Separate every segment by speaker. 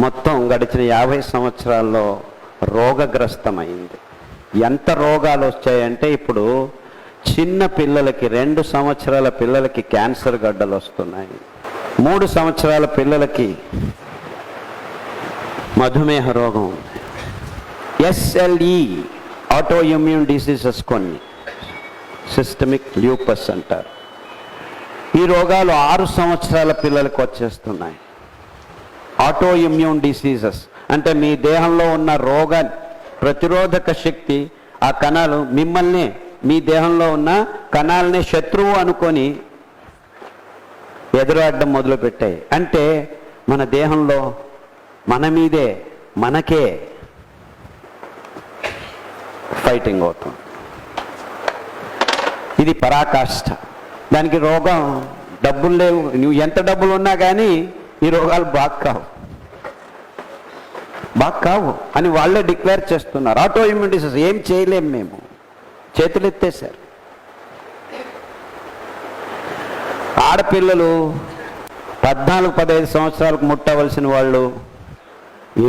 Speaker 1: మొత్తం గడిచిన యాభై సంవత్సరాల్లో రోగగ్రస్తమైంది. ఎంత రోగాలు వచ్చాయంటే ఇప్పుడు చిన్న పిల్లలకి రెండు సంవత్సరాల పిల్లలకి క్యాన్సర్ గడ్డలు వస్తున్నాయి. మూడు సంవత్సరాల పిల్లలకి మధుమేహ రోగం ఉంది. ఎస్ఎల్ఈ ఆటో ఇమ్యూన్ డిసీజెస్ కొన్ని. సిస్టమిక్ ల్యూపస్ అంటారు. ఈ రోగాలు ఆరు సంవత్సరాల పిల్లలకు వచ్చేస్తున్నాయి. ఆటో ఇమ్యూన్ డిసీజెస్ అంటే మీ దేహంలో ఉన్న రోగ ప్రతిరోధక శక్తి ఆ కణాలు మిమ్మల్ని మీ దేహంలో ఉన్న కణాలని శత్రువు అనుకొని ఎదురాడడం మొదలుపెట్టాయి. అంటే మన దేహంలో మన మీదే మనకే ఫైటింగ్ అవుతుంది. ఇది పరాకాష్ఠ దానికి రోగం డబ్బులు లేవు. నువ్వు ఎంత డబ్బులు ఉన్నా కానీ ఈ రోగాలు బాగా కావు. బాగా కావు అని వాళ్ళే డిక్లేర్ చేస్తున్నారు. ఆటో ఇమ్యూన్ డిసీజ్ ఏం చేయలేం మేము. చేతులు ఎత్తేసారు ఆడపిల్లలు పద్నాలుగు పదహైదు సంవత్సరాలకు ముట్టవలసిన వాళ్ళు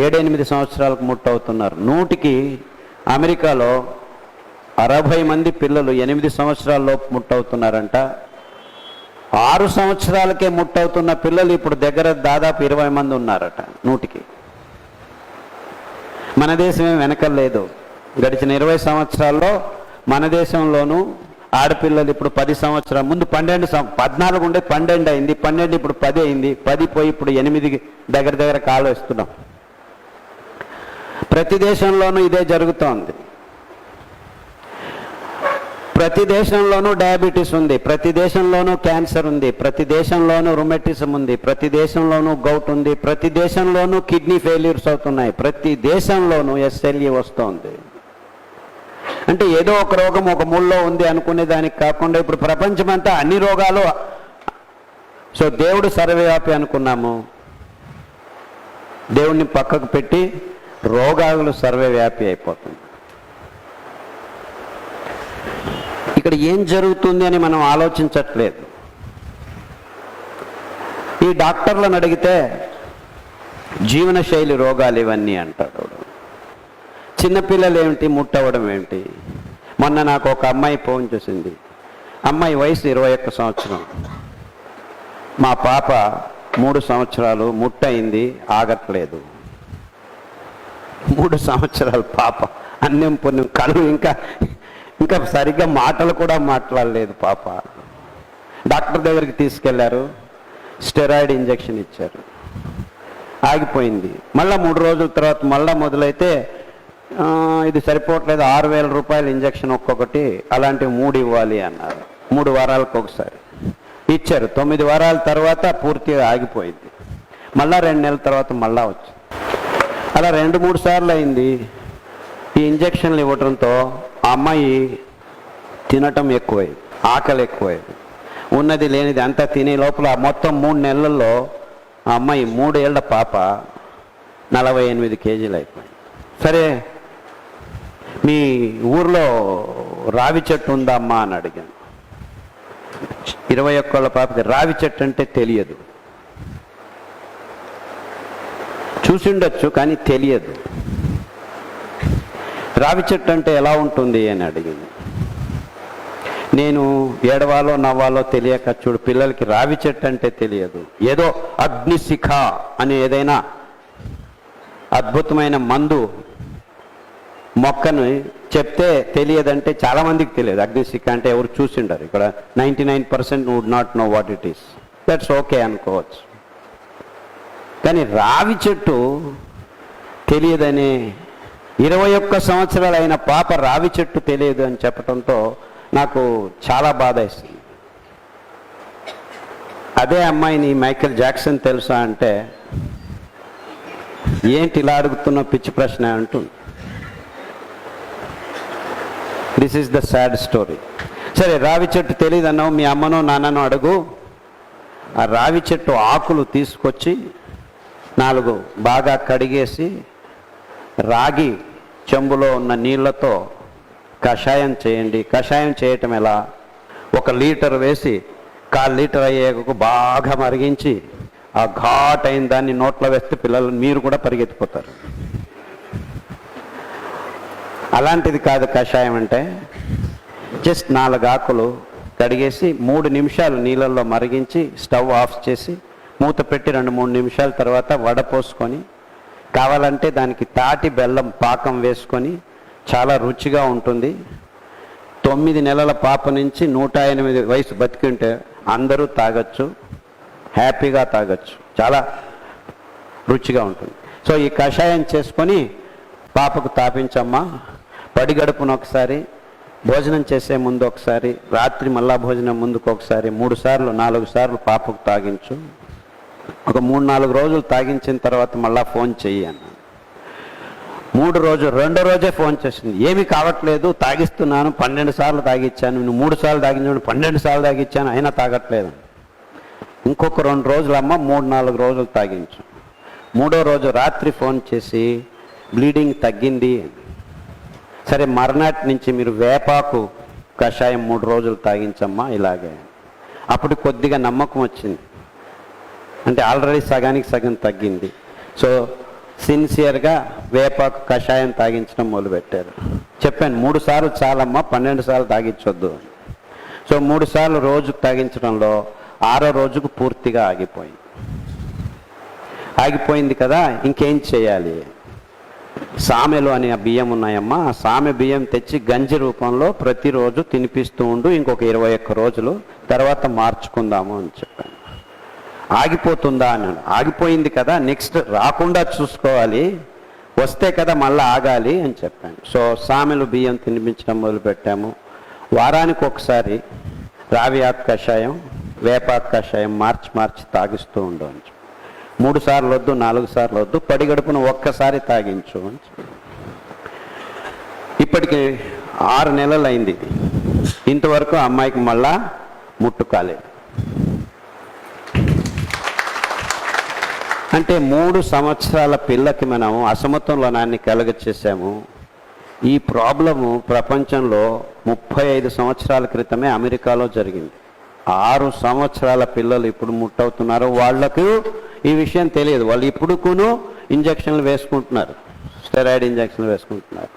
Speaker 1: ఏడెనిమిది సంవత్సరాలకు ముట్టవుతున్నారు. నూటికి అమెరికాలో అరవై మంది పిల్లలు ఎనిమిది సంవత్సరాలలోపు ముట్టవుతున్నారంట. ఆరు సంవత్సరాలకే ముట్టవుతున్న పిల్లలు ఇప్పుడు దగ్గర దాదాపు ఇరవై మంది ఉన్నారట నూటికి. మన దేశమే వెనకలేదు గడిచిన ఇరవై సంవత్సరాల్లో మన దేశంలోనూ ఆడపిల్లలు ఇప్పుడు పది సంవత్సరాల ముందు పన్నెండు పద్నాలుగు ఉండే పన్నెండు అయింది పన్నెండు ఇప్పుడు పది అయింది పది పోయి ఇప్పుడు ఎనిమిది దగ్గర దగ్గర కాలు వేస్తున్నాం. ప్రతి దేశంలోనూ ఇదే జరుగుతోంది. ప్రతి దేశంలోనూ డయాబెటీస్ ఉంది ప్రతి దేశంలోనూ క్యాన్సర్ ఉంది ప్రతి దేశంలోనూ రొమెటిజం ఉంది ప్రతి దేశంలోనూ గౌట్ ఉంది ప్రతి దేశంలోనూ కిడ్నీ ఫెయిల్యూర్స్ అవుతున్నాయి ప్రతి దేశంలోనూ ఎస్ఎల్ఈ వస్తోంది. అంటే ఏదో ఒక రోగం ఒక మూల్లో ఉంది అనుకునే దానికి కాకుండా ఇప్పుడు ప్రపంచమంతా అన్ని రోగాలు సో దేవుడు సర్వవ్యాపి అనుకున్నాము. దేవుడిని పక్కకు పెట్టి రోగాలు సర్వవ్యాపి అయిపోతుంది ఇక్కడ ఏం జరుగుతుంది అని మనం ఆలోచించట్లేదు. ఈ డాక్టర్లను అడిగితే జీవనశైలి రోగాలు ఇవన్నీ అంటాడు చిన్నపిల్లలు ఏమిటి ముట్టవడం ఏమిటి? మొన్న నాకు ఒక అమ్మాయి ఫోన్ చేసింది. అమ్మాయి వయసు ఇరవై ఒక్క సంవత్సరం. మా పాప మూడు సంవత్సరాలు ముట్టయింది ఆగట్లేదు. మూడు సంవత్సరాలు పాప అన్నం పుణ్యం కళ్ళు ఇంకా ఇంకా సరిగ్గా మాటలు కూడా మాట్లాడలేదు పాప. డాక్టర్ దగ్గరికి తీసుకెళ్ళారు. స్టెరాయిడ్ ఇంజెక్షన్ ఇచ్చారు. ఆగిపోయింది. మళ్ళీ మూడు రోజుల తర్వాత మళ్ళా మొదలైతే ఇది సరిపోవట్లేదు ఆరు వేల రూపాయల ఇంజక్షన్ ఒక్కొక్కటి అలాంటివి మూడు ఇవ్వాలి అన్నారు. మూడు వారాలకు ఒకసారి. ఇచ్చారు. తొమ్మిది వారాల తర్వాత పూర్తిగా ఆగిపోయింది. మళ్ళా రెండు నెలల తర్వాత మళ్ళా వచ్చింది. అలా రెండు మూడు సార్లు అయింది. ఈ ఇంజెక్షన్లు ఇవ్వడంతో ఆ అమ్మాయి తినటం ఎక్కువైంది ఆకలి ఎక్కువైంది ఉన్నది లేనిది అంతా తినే లోపల మొత్తం మూడు నెలల్లో ఆ అమ్మాయి మూడేళ్ళ పాప నలభై ఎనిమిది కేజీలు అయిపోయింది. సరే మీ ఊర్లో రావి చెట్టు ఉందా అమ్మా అని అడిగాను. ఇరవై ఒక్కళ్ళ పాపకి రావి చెట్టు అంటే తెలియదు. చూసిండొచ్చు కానీ తెలియదు. రావి చెట్టు అంటే ఎలా ఉంటుంది అని అడిగింది. నేను ఏడవాలో నవ్వాలో తెలియక చూడు పిల్లలకి రావి చెట్టు అంటే తెలియదు. ఏదో అగ్నిశిఖ అని ఏదైనా అద్భుతమైన మందు మొక్కను చెప్తే తెలియదంటే చాలా మందికి తెలియదు. అగ్నిశిఖ అంటే ఎవరు చూసిండరు. ఇక్కడ ninety nine percent would not know what it is that's okay అనుకోవచ్చు. కానీ రావి చెట్టు తెలియదని ఇరవై ఒక్క సంవత్సరాలు అయిన పాప రావి చెట్టు తెలియదు అని చెప్పడంతో నాకు చాలా బాధ వేస్తుంది అదే అమ్మాయిని మైకేల్ జాక్సన్ తెలుసా అంటే ఏంటి ఇలా అడుగుతున్న పిచ్చి ప్రశ్న అంటుంది. This is the sad story సరే రావి చెట్టు తెలియదు అన్నావు మీ అమ్మనో నాన్ననో అడుగు. ఆ రావి చెట్టు ఆకులు తీసుకొచ్చి నాలుగు బాగా కడిగేసి రాగి చెంబులో ఉన్న నీళ్ళతో కషాయం చేయండి. కషాయం చేయటం ఎలా? ఒక లీటర్ వేసి కాల్ లీటర్ అయ్యేకు బాగా మరిగించి ఆ ఘాట్ అయిన దాన్ని నోట్లో వేస్తే పిల్లలు మీరు కూడా పరిగెత్తిపోతారు. అలాంటిది కాదు కషాయం అంటే. జస్ట్ నాలుగు ఆకులు కడిగేసి మూడు నిమిషాలు నీళ్ళల్లో మరిగించి స్టవ్ ఆఫ్ చేసి మూత పెట్టి రెండు మూడు నిమిషాల తర్వాత వడపోసుకొని కావాలంటే దానికి తాటి బెల్లం పాకం వేసుకొని చాలా రుచిగా ఉంటుంది. తొమ్మిది నెలల పాప నుంచి నూట ఎనిమిది వయసు బతికింటే అందరూ తాగొచ్చు హ్యాపీగా తాగొచ్చు. చాలా రుచిగా ఉంటుంది. సో ఈ కషాయం చేసుకొని పాపకు తాపించమ్మా. పడిగడుపున ఒకసారి భోజనం చేసే ముందు ఒకసారి రాత్రి మళ్ళా భోజనం ముందుకు ఒకసారి మూడు సార్లు నాలుగు సార్లు పాపకు తాగించు. ఒక మూడు నాలుగు రోజులు తాగించిన తర్వాత మళ్ళా ఫోన్ చెయ్యి అన్నాను. మూడు రోజు రెండో రోజే ఫోన్ చేసింది. ఏమీ కావట్లేదు తాగిస్తున్నాను పన్నెండు సార్లు తాగిచ్చాను నేను మూడు సార్లు తాగించాను పన్నెండు సార్లు తాగిచ్చాను అయినా తాగట్లేదు. ఇంకొక రెండు రోజులమ్మ మూడు నాలుగు రోజులు తాగించు. మూడో రోజు రాత్రి ఫోన్ చేసి బ్లీడింగ్ తగ్గింది. సరే మర్నాటి నుంచి మీరు వేపాకు కషాయం మూడు రోజులు తాగించమ్మా ఇలాగే. అప్పుడు కొద్దిగా నమ్మకం వచ్చింది. అంటే ఆల్రెడీ సగానికి సగం తగ్గింది. సో సిన్సియర్గా వేపాకు కషాయం తాగించడం మొదలుపెట్టారు. చెప్పాను మూడు సార్లు చాలమ్మా పన్నెండు సార్లు తాగించొద్దు. సో మూడు సార్లు రోజుకు తాగించడంలో ఆరో రోజుకు పూర్తిగా ఆగిపోయింది. ఆగిపోయింది కదా ఇంకేం చేయాలి? సామెలు అనే ఆ బియ్యం ఉన్నాయమ్మా ఆ సామె బియ్యం తెచ్చి గంజి రూపంలో ప్రతిరోజు తినిపిస్తూ ఉండు ఇంకొక ఇరవై ఒక్క రోజులు తర్వాత మార్చుకుందాము అని చెప్పాను. ఆగిపోతుందా అన్నాడు. ఆగిపోయింది కదా నెక్స్ట్ రాకుండా చూసుకోవాలి వస్తే కదా మళ్ళీ ఆగాలి అని చెప్పాను. సో సామెలు బియ్యం తినిపించడం మొదలుపెట్టాము. వారానికి ఒకసారి రావి ఆకు కషాయం వేపాత్ కషాయం మార్చి మార్చి తాగిస్తూ ఉండు అని మూడు సార్లు వద్దు నాలుగు సార్లు వద్దు పడిగడుపును ఒక్కసారి తాగించు అని ఇప్పటికి ఆరు నెలలు అయింది ఇంతవరకు అమ్మాయికి మళ్ళా ముట్టుకాలేదు. అంటే మూడు సంవత్సరాల పిల్లకి మనం అసమతులనాన్ని నాన్ని చేసాము ఈ ప్రాబ్లము ప్రపంచంలో ముప్పై ఐదు సంవత్సరాల క్రితమే అమెరికాలో జరిగింది. ఆరు సంవత్సరాల పిల్లలు ఇప్పుడు ముట్టవుతున్నారు. వాళ్ళకు ఈ విషయం తెలియదు. వాళ్ళు ఇప్పుడుకును ఇంజక్షన్లు వేసుకుంటున్నారు. స్టెరాయిడ్ ఇంజక్షన్లు వేసుకుంటున్నారు.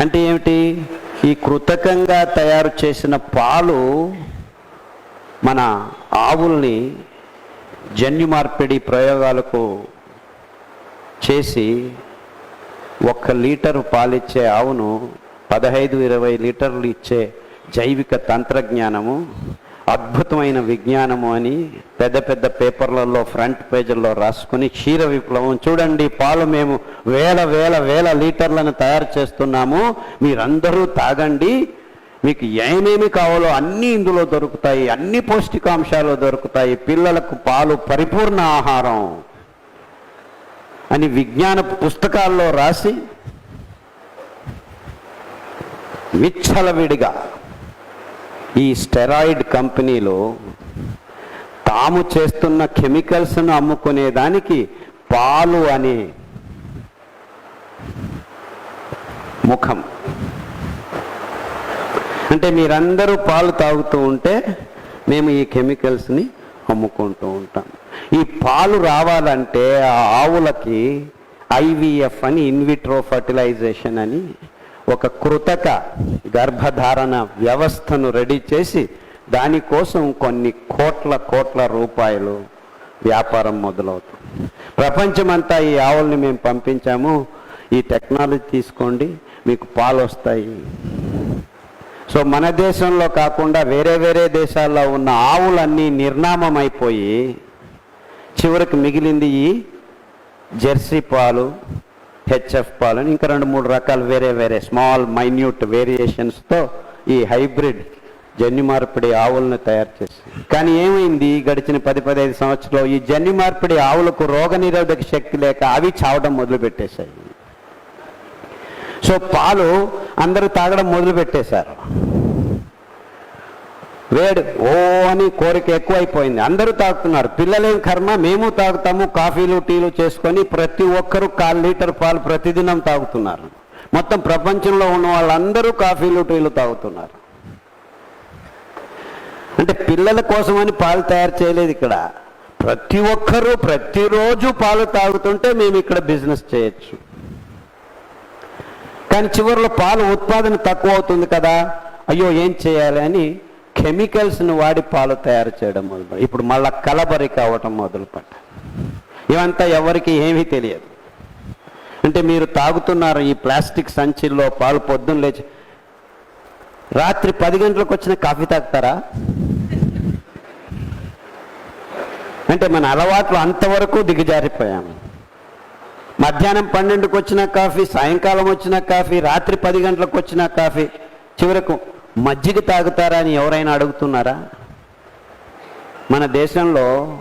Speaker 1: అంటే ఏమిటి? ఈ కృతకంగా తయారు చేసిన పాలు మన ఆవుల్ని జన్యు మార్పిడి ప్రయోగాలకు చేసి ఒక్క లీటరు పాలిచ్చే ఆవును పదహైదు ఇరవై లీటర్లు ఇచ్చే జైవిక తంత్రజ్ఞానము అద్భుతమైన విజ్ఞానము అని పెద్ద పెద్ద పేపర్లలో ఫ్రంట్ పేజీల్లో రాసుకుని క్షీర విప్లవం చూడండి పాలు మేము వేల వేల వేల లీటర్లను తయారు చేస్తున్నాము మీరందరూ తాగండి మీకు ఏమేమి కావాలో అన్నీ ఇందులో దొరుకుతాయి అన్ని పౌష్టికాంశాలు దొరుకుతాయి. పిల్లలకు పాలు పరిపూర్ణ ఆహారం అని విజ్ఞాన పుస్తకాల్లో రాసి విచ్చలవిడిగా ఈ స్టెరాయిడ్ కంపెనీలు తాము చేస్తున్న కెమికల్స్ను అమ్ముకునేదానికి పాలు అనే ముఖం. అంటే మీరందరూ పాలు తాగుతూ ఉంటే మేము ఈ కెమికల్స్ని అమ్ముకుంటూ ఉంటాం. ఈ పాలు రావాలంటే ఆ ఆవులకి ఐవిఎఫ్ అని ఇన్విట్రో ఫర్టిలైజేషన్ అని ఒక కృతక గర్భధారణ వ్యవస్థను రెడీ చేసి దానికోసం కొన్ని కోట్ల కోట్ల రూపాయలు వ్యాపారం మొదలవుతుంది. ప్రపంచమంతా ఈ ఆవుల్ని మేము పంపించాము. ఈ టెక్నాలజీ తీసుకోండి మీకు పాలు వస్తాయి సో మన దేశంలో కాకుండా వేరే వేరే దేశాల్లో ఉన్న ఆవులన్నీ నిర్నామం అయిపోయి చివరికి మిగిలింది ఈ జెర్సీ పాలు హెచ్ఎఫ్ పాలు ఇంకా రెండు మూడు రకాలు వేరే వేరే స్మాల్ మైన్యూట్ వేరియేషన్స్తో ఈ హైబ్రిడ్ జన్యు మార్పిడి ఆవులను తయారు చేసి కానీ ఏమైంది? గడిచిన పది పదహైదు సంవత్సరాలు ఈ జన్యు మార్పిడి ఆవులకు రోగనిరోధక శక్తి లేక అవి చావడం మొదలుపెట్టేశాయి. సో పాలు అందరూ తాగడం మొదలు పెట్టేశారు వేడి ఓ అని కోరిక ఎక్కువైపోయింది. అందరూ తాగుతున్నారు. పిల్లలేం కర్మ? మేము తాగుతాము కాఫీలు టీలు చేసుకొని ప్రతి ఒక్కరూ కాల్ లీటర్ పాలు ప్రతిదినం తాగుతున్నారు. మొత్తం ప్రపంచంలో ఉన్న వాళ్ళందరూ కాఫీలు టీలు తాగుతున్నారు. అంటే పిల్లల కోసమని పాలు తయారు చేయలేదు ఇక్కడ. ప్రతి ఒక్కరూ ప్రతిరోజు పాలు తాగుతుంటే మేము ఇక్కడ బిజినెస్ చేయొచ్చు. కానీ చివరిలో పాలు ఉత్పాదన తక్కువ అవుతుంది కదా. అయ్యో ఏం చేయాలి అని కెమికల్స్ను వాడి పాలు తయారు చేయడం మొదలు ఇప్పుడు మళ్ళా కలబరి కావటం మొదలుపట్ట. ఇవంతా ఎవరికి ఏమీ తెలియదు. అంటే మీరు తాగుతున్నారు ఈ ప్లాస్టిక్ సంచిల్లో పాలు పొద్దున్న లేచి. రాత్రి పది గంటలకు వచ్చిన కాఫీ తాగుతారా? అంటే మన అలవాట్లు అంతవరకు దిగజారిపోయాము. మధ్యాహ్నం పన్నెండుకు వచ్చిన కాఫీ సాయంకాలం వచ్చిన కాఫీ రాత్రి పది గంటలకు వచ్చిన కాఫీ చివరకు మజ్జిగ తాగుతారా అని ఎవరైనా అడుగుతున్నారా? మన దేశంలో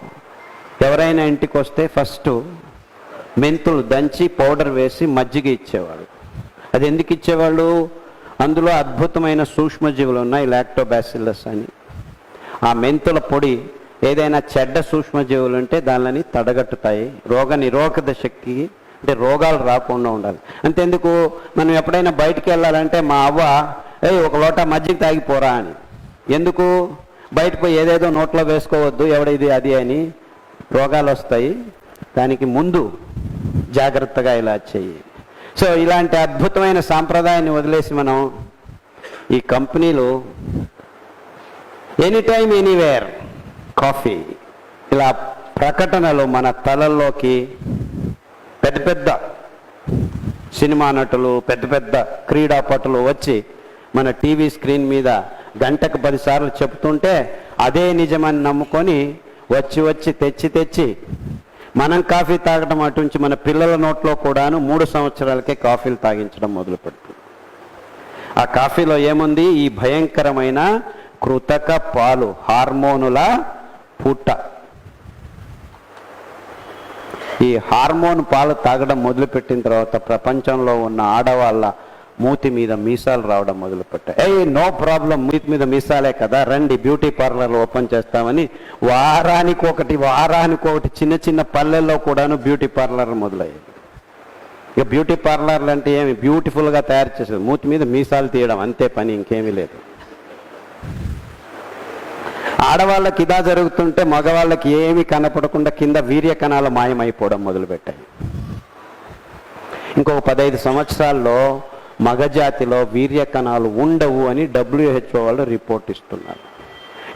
Speaker 1: ఎవరైనా ఇంటికి వస్తే ఫస్ట్ మెంతులు దంచి పౌడర్ వేసి మజ్జిగ ఇచ్చేవాడు అది ఎందుకు ఇచ్చేవాళ్ళు? అందులో అద్భుతమైన సూక్ష్మజీవులు ఉన్నాయి లాక్టోబాసిల్లస్ అని. ఆ మెంతుల పొడి ఏదైనా చెడ్డ సూక్ష్మజీవులు ఉంటే దానిని తడగట్టుతాయి. రోగ నిరోధక శక్తికి అంటే రోగాలు రాకుండా ఉండాలి. అంతెందుకు? మనం ఎప్పుడైనా బయటికి వెళ్ళాలంటే మా అవ్వ ఏ ఒక లోట మజ్జిగ తాగిపోరా అని. ఎందుకు? బయట పోయి ఏదేదో నోట్లో వేసుకోవద్దు ఎవడ ఇది అది అని. రోగాలు వస్తాయి. దానికి ముందు జాగ్రత్తగా ఇలా చెయ్యి. సో ఇలాంటి అద్భుతమైన సాంప్రదాయాన్ని వదిలేసి మనం ఈ కంపెనీలు ఎనీ టైం ఎనీవేర్ కాఫీ ఇలా ప్రకటనలు మన తలల్లోకి పెద్ద పెద్ద సినిమా నటులు పెద్ద పెద్ద క్రీడాపటులు వచ్చి మన టీవీ స్క్రీన్ మీద గంటకు పదిసార్లు చెప్తుంటే అదే నిజమని నమ్ముకొని వచ్చి వచ్చి తెచ్చి తెచ్చి మనం కాఫీ తాగడం అటుంచి మన పిల్లల నోట్లో కూడాను మూడు సంవత్సరాలకే కాఫీలు తాగించడం మొదలు పెడుతుంది ఆ కాఫీలో ఏముంది? ఈ భయంకరమైన కృతక పాలు హార్మోనుల పుట్ట ఈ హార్మోన్ పాలు తాగడం మొదలుపెట్టిన తర్వాత ప్రపంచంలో ఉన్న ఆడవాళ్ళ మూతి మీద మీసాలు రావడం మొదలుపెట్టాయి. A no problem. మూతి మీద మీసాలే కదా. రండి బ్యూటీ పార్లర్లు ఓపెన్ చేస్తామని వారానికి ఒకటి వారానికి ఒకటి చిన్న చిన్న పల్లెల్లో కూడాను బ్యూటీ పార్లర్ మొదలయ్యాయి. ఇక బ్యూటీ పార్లర్లు అంటే ఏమి? బ్యూటిఫుల్గా తయారు చేసేది. మూతి మీద మీసాలు తీయడం అంతే పని ఇంకేమీ లేదు. ఆడవాళ్ళకి ఇదా జరుగుతుంటే మగవాళ్ళకి ఏమీ కనపడకుండా కింద వీర్య కణాలు మాయమైపోవడం మొదలుపెట్టాయి. ఇంకొక పదహైదు సంవత్సరాల్లో మగజాతిలో వీర్య కణాలు ఉండవు అని డబ్ల్యూహెచ్ఓ వాళ్ళు రిపోర్ట్ ఇస్తున్నారు.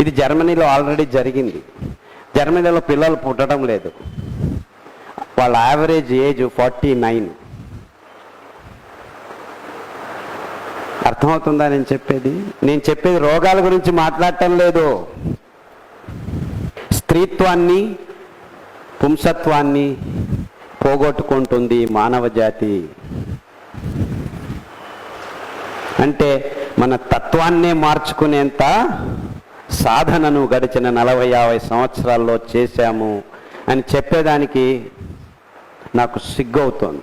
Speaker 1: ఇది జర్మనీలో ఆల్రెడీ జరిగింది. జర్మనీలో పిల్లలు పుట్టడం లేదు. వాళ్ళ యావరేజ్ ఏజ్ ఫార్టీ నైన్. అర్థమవుతుందా నేను చెప్పేది? నేను చెప్పేది రోగాల గురించి మాట్లాడటం లేదు. స్త్రీత్వాన్ని పుంసత్వాన్ని పోగొట్టుకుంటుంది మానవ జాతి. అంటే మన తత్వాన్నే మార్చుకునేంత సాధనను గడిచిన నలభై యాభై సంవత్సరాల్లో చేశాము అని చెప్పేదానికి నాకు సిగ్గవుతోంది.